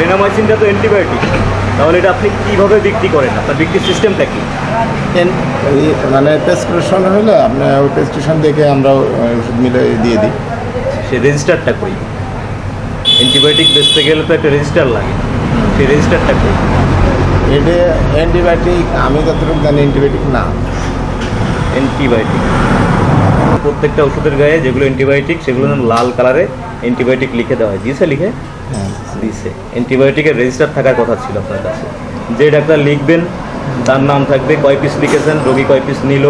রেনামাইসিনটা তো অ্যান্টিবায়োটিক তাহলে এটা আপনি কীভাবে বিক্রি করেন? আপনার বিক্রির সিস্টেমটা কি? মানে প্রেসক্রিপশন হলে আপনার ওই প্রেসক্রিপশন দেখে আমরা ওষুধ মিলে দিয়ে দিই। সে রেজিস্টারটা করি। অ্যান্টিবায়োটিক বেচতে গেলে তো একটা রেজিস্টার লাগে। সেই রেজিস্টারটা করি। এটা অ্যান্টিবায়োটিক আমি যতটুকু জানি অ্যান্টিবায়োটিক না। অ্যান্টিবায়োটিক প্রত্যেকটা ওষুধের গায়ে যেগুলো অ্যান্টিবায়োটিক সেগুলো যেন লাল কালারে অ্যান্টিবায়োটিক লিখে দেওয়া হয়। দিয়েছে লিখে? হ্যাঁ। দিয়েছে অ্যান্টিবায়োটিকের রেজিস্টার থাকার কথা ছিল আপনার কাছে। যে ডাক্তার লিখবেন তার নাম থাকবে কয় পিস লিখেছেন রোগী কয় পিস নিল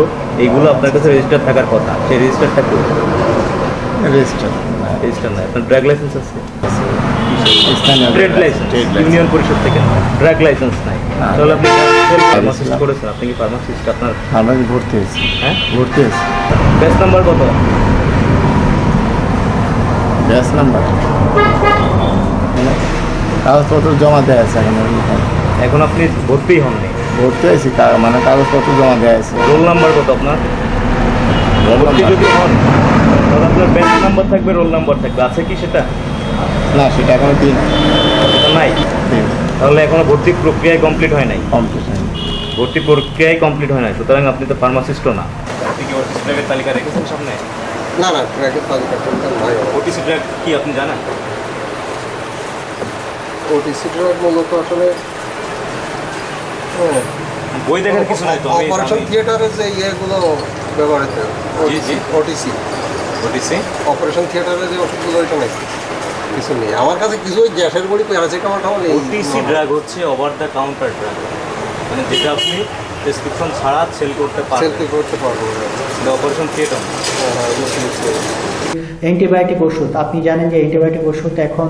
এইগুলো আপনার কাছে রেজিস্টার থাকার কথা। সেই রেজিস্টারটা কি রেজিস্টার রেজিস্টার নাই। আপনার ড্রাগ লাইসেন্স আছে? ট্রেড লাইসেন্স ইউনিয়ন পরিষদ থেকে। ড্রাগ লাইসেন্স নাই। তাহলে আপনি ফার্মাসিস্ট করেছেন আপনি কি ফার্মাসিস্ট আপনার ফার্মাসি ভর্তি হয়েছি? হ্যাঁ? ভর্তি হয়েছি। ব্যাচ নাম্বার কত? নাম্বার কাগজপত্র জমা দেওয়া আছে এখন এখন আপনি ভর্তি হননি। ভর্তি হয়েছি মানে কাগজপত্র জমা দেওয়া আছে। রোল নাম্বার কত আপনার? ভর্তি যদি হন তাহলে আপনার ব্যাচ নাম্বার থাকবে রোল নাম্বার থাকবে। আছে কি সেটা? না সেটা এখনও দিন নাই? তাহলে এখনও ভর্তি প্রক্রিয়ায় কমপ্লিট হয় নাই? কমপ্লিট ভর্তি প্রক্রিয়ায় কমপ্লিট হয় নাই সুতরাং আপনি তো ফার্মাসিস্টও না। আপনি কি ওটিসি ড্রাগের তালিকা রেখেছেন সামনে? না না ট্র্যাকের তালিকা নাই। ওটিসি ড্রাগ কি আপনি জানেন? ওটিসি ড্রাগ মূলত আসলে বই দেখার কিছু নাই তো আমি অপারেশন থিয়েটারে যে ইয়েগুলো ব্যবহৃত জি, জি। ওটিসি ওটিসি অপারেশন থিয়েটারে যে ওষুধগুলো ওইটা নেই। কিছু নেই। আমার কাছে কিছু ওই গ্যাসের বড়ি প্যারাসিটামল টামল নেই। ওটিসি ড্রাগ হচ্ছে ওভার দ্য কাউন্টার ড্রাগ মানে যেটা আপনি প্রেসক্রিপশন ছাড়া সেল করতে সেলফি পারবেন করতে পারব। এটা অপারেশন থিয়েটার। অ্যান্টিবায়োটিক ওষুধ। আপনি জানেন যে অ্যান্টিবায়োটিক ওষুধ এখন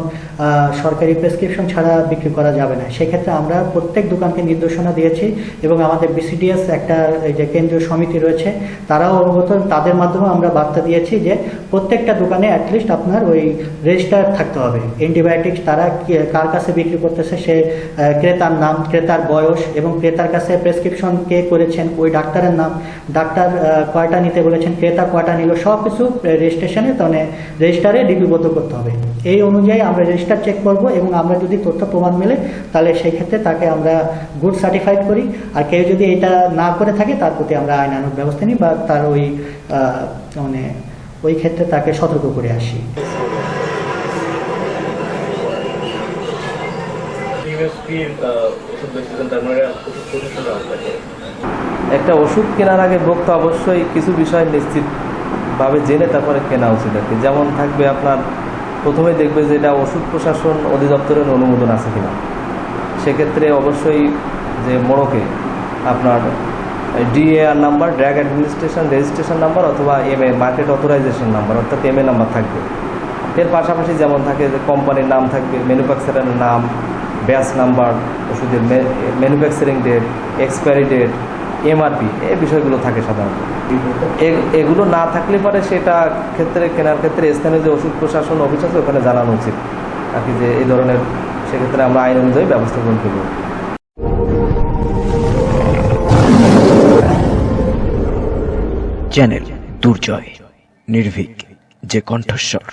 সরকারি প্রেসক্রিপশন ছাড়া বিক্রি করা যাবে না। সেক্ষেত্রে আমরা প্রত্যেক দোকানকে নির্দেশনা দিয়েছি এবং আমাদের বিসিডিএস একটা এই যে কেন্দ্রীয় সমিতি রয়েছে তারাও অবগত তাদের মাধ্যমে আমরা বার্তা দিয়েছি যে প্রত্যেকটা দোকানে অ্যাটলিস্ট আপনার ওই রেজিস্টার থাকতে হবে। অ্যান্টিবায়োটিক তারা কি- কার কাছে বিক্রি করতেছে সে ক্রেতার নাম ক্রেতার বয়স এবং ক্রেতার কাছে প্রেসক্রিপশন কে করেছেন ওই ডাক্তারের নাম, ডাক্তার কয়টা নিতে বলেছেন, ক্রেতা কয়টা নিল সব কিছু রেজিস্ট্রেশনে মানে রেজিস্টারে লিপিবদ্ধ করতে হবে। এই অনুযায়ী আমরা রেজিস্টার চেক করব এবং আমরা যদি তথ্য প্রমাণ মেলে, তাহলে সেই ক্ষেত্রে তাকে আমরা গুড সার্টিফাইড করি। আর কেউ যদি এটা না করে থাকে, তার প্রতি আমরা আইনানুগ ব্যবস্থা নিই বা তার ওই মানে ওই ক্ষেত্রে তাকে সতর্ক করে আসি। তার মানে একটা ওষুধ কেনার আগে ভোক্তা অবশ্যই কিছু বিষয় নিশ্চিতভাবে জেনে তারপরে কেনা উচিত আর যেমন থাকবে আপনার প্রথমে দেখবে যে এটা ওষুধ প্রশাসন অধিদপ্তরের অনুমোদন আছে কিনা। সেক্ষেত্রে অবশ্যই যে মোড়কে আপনার DAR number drug administration registration number অথবা M A market authorisation number, অর্থাৎ এম এ নাম্বার থাকবে। এর পাশাপাশি যেমন থাকে যে কোম্পানির নাম থাকবে ম্যানুফ্যাকচারের নাম ব্যাচ নাম্বার, ওষুধের manufacturing date expiry date MRP এই বিষয়গুলো থাকে সাধারণত। এগুলো না থাকলে পরে সেটা ক্ষেত্রে, কেনার ক্ষেত্রে স্থানীয় যে ওষুধ প্রশাসন অফিস আছে, ওখানে জানানো উচিত। আর কি যে এই ধরনের, সেক্ষেত্রে আমরা আইন অনুযায়ী ব্যবস্থা গ্রহণ করব। চ্যানেল দুর্জয়, নির্ভীক, যে কণ্ঠস্বর।